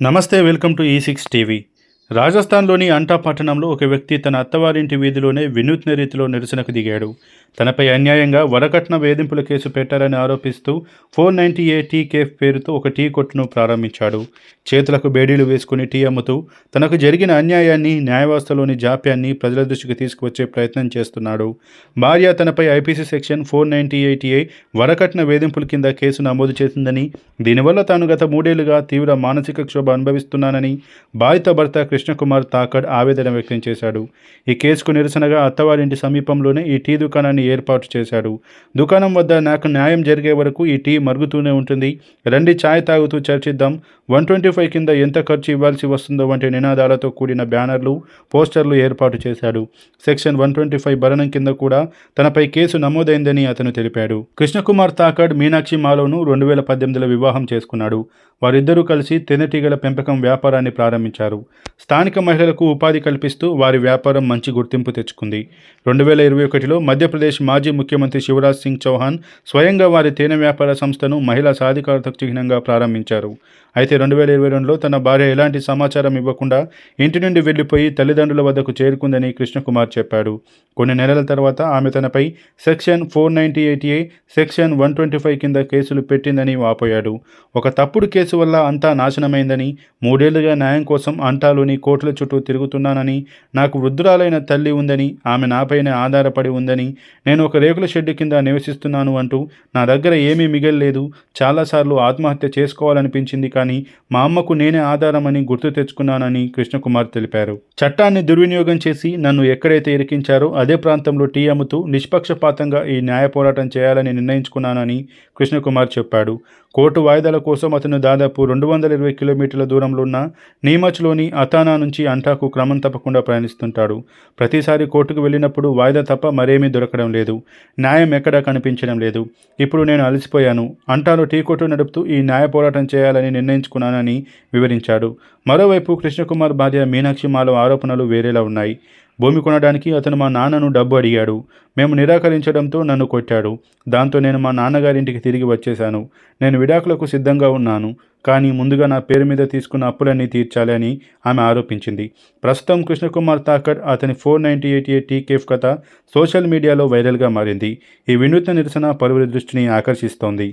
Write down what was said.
నమస్తే welcome to ఈ six TV రాజస్థాన్లోని అంటా పట్టణంలో ఒక వ్యక్తి తన అత్తవారింటి వీధిలోనే వినూత్న రీతిలో నిరసనకు దిగాడు. తనపై అన్యాయంగా వరకట్న వేధింపుల కేసు పెట్టారని ఆరోపిస్తూ four ninety A tea cafe పేరుతో ఒక టీ కొట్టును ప్రారంభించాడు. చేతులకు బేడీలు వేసుకుని టీ అమ్ముతూ తనకు జరిగిన అన్యాయాన్ని న్యాయవ్యవస్థలోని జాప్యాన్ని ప్రజల దృష్టికి తీసుకువచ్చే ప్రయత్నం చేస్తున్నాడు. భార్య తనపై IPC section four ninety eighty A వరకట్న వేధింపుల కింద కేసు నమోదు చేసిందని దీనివల్ల తాను గత మూడేళ్ళుగా తీవ్ర మానసిక క్షోభ అనుభవిస్తున్నానని బాధిత భర్త కృష్ణకుమార్ తాకడ్ ఆవేదన వ్యక్తం చేశాడు. ఈ కేసుకు నిరసనగా అత్తవారింటి సమీపంలోనే ఈ టీ దుకాణాన్ని ఏర్పాటు చేశాడు. దుకాణం వద్ద నాకు న్యాయం జరిగే వరకు ఈ టీ మరుగుతూనే ఉంటుంది. రండి ఛాయ్ తాగుతూ చర్చిద్దాం. వన్ ట్వంటీ ఫైవ్ కింద ఎంత ఖర్చు ఇవ్వాల్సి వస్తుందో వంటి నినాదాలతో కూడిన బ్యానర్లు పోస్టర్లు ఏర్పాటు చేశాడు. సెక్షన్ వన్ ట్వంటీ ఫైవ్ భరణం కింద కూడా తనపై కేసు నమోదైందని అతను తెలిపాడు. కృష్ణకుమార్ తాకడ్ మీనాక్షి మాలోను రెండు వేల పద్దెనిమిదిలో వివాహం చేసుకున్నాడు. వారిద్దరూ కలిసి తేనెటీగల పెంపకం వ్యాపారాన్ని ప్రారంభించారు. స్థానిక మహిళలకు ఉపాధి కల్పిస్తూ వారి వ్యాపారం మంచి గుర్తింపు తెచ్చుకుంది. రెండు వేల ఇరవై ఒకటిలో మధ్యప్రదేశ్ మాజీ ముఖ్యమంత్రి శివరాజ్ సింగ్ చౌహాన్ స్వయంగా వారి తేనె వ్యాపార సంస్థను మహిళా సాధికారతకు చిహ్నంగా ప్రారంభించారు. అయితే రెండు వేల ఇరవై రెండులో తన భార్య ఎలాంటి సమాచారం ఇవ్వకుండా ఇంటి నుండి వెళ్ళిపోయి తల్లిదండ్రుల వద్దకు చేరుకుందని కృష్ణకుమార్ చెప్పాడు. కొన్ని నెలల తర్వాత ఆమె తనపై section four ninety eighty A section one twenty five కింద కేసులు పెట్టిందని వాపోయాడు. ఒక తప్పుడు కేసు వల్ల అంతా నాశనమైందని మూడేళ్ళుగా న్యాయం కోసం అంటాలోని కోట్ల చుట్టూ తిరుగుతున్నానని నాకు వృద్ధురాలైన తల్లి ఉందని ఆమె నాపైనే ఆధారపడి ఉందని నేను ఒక రేకుల షెడ్డు కింద నివసిస్తున్నాను అంటూ నా దగ్గర ఏమీ మిగల్లేదు. చాలాసార్లు ఆత్మహత్య చేసుకోవాలనిపించింది కానీ మా అమ్మకు నేనే ఆధారమని గుర్తు తెచ్చుకున్నానని కృష్ణకుమార్ తెలిపారు. చట్టాన్ని దుర్వినియోగం చేసి నన్ను ఎక్కడైతే ఇరికించారో అదే ప్రాంతంలో టీ అమ్ముతూ నిష్పక్షపాతంగా ఈ న్యాయ పోరాటం చేయాలని నిర్ణయించుకున్నానని కృష్ణకుమార్ చెప్పాడు. కోర్టు వాయిదాల కోసం అతను దాదాపు రెండు వందల ఇరవై కిలోమీటర్ల దూరంలో ఉన్న నీమచ్లోని అతానా నుంచి అంటాకు క్రమం తప్పకుండా ప్రయాణిస్తుంటాడు. ప్రతిసారి కోర్టుకు వెళ్ళినప్పుడు వాయిదా తప్ప మరేమీ దొరకడం లేదు. న్యాయం ఎక్కడా కనిపించడం లేదు. ఇప్పుడు నేను అలసిపోయాను. అంటాను టీ కొట్టు నడుపుతూ ఈ న్యాయ పోరాటం చేయాలని నిర్ణయించుకున్నానని వివరించాడు. మరోవైపు కృష్ణకుమార్ భార్య మీనాక్షి మాలో ఆరోపణలు వేరేలా ఉన్నాయి. భూమి కొనడానికి అతను మా నాన్నను డబ్బు అడిగాడు. మేము నిరాకరించడంతో నన్ను కొట్టాడు. దాంతో నేను మా నాన్నగారింటికి తిరిగి వచ్చేశాను. నేను విడాకులకు సిద్ధంగా ఉన్నాను. కానీ ముందుగా నా పేరు మీద తీసుకున్న అప్పులన్నీ తీర్చాలి అని ఆమె ఆరోపించింది. ప్రస్తుతం కృష్ణకుమార్ తాకర్ అతని four ninety eight A tea cafe కథ సోషల్ మీడియాలో వైరల్గా మారింది. ఈ వినూత్న నిరసన పలువురి దృష్టిని ఆకర్షిస్తోంది.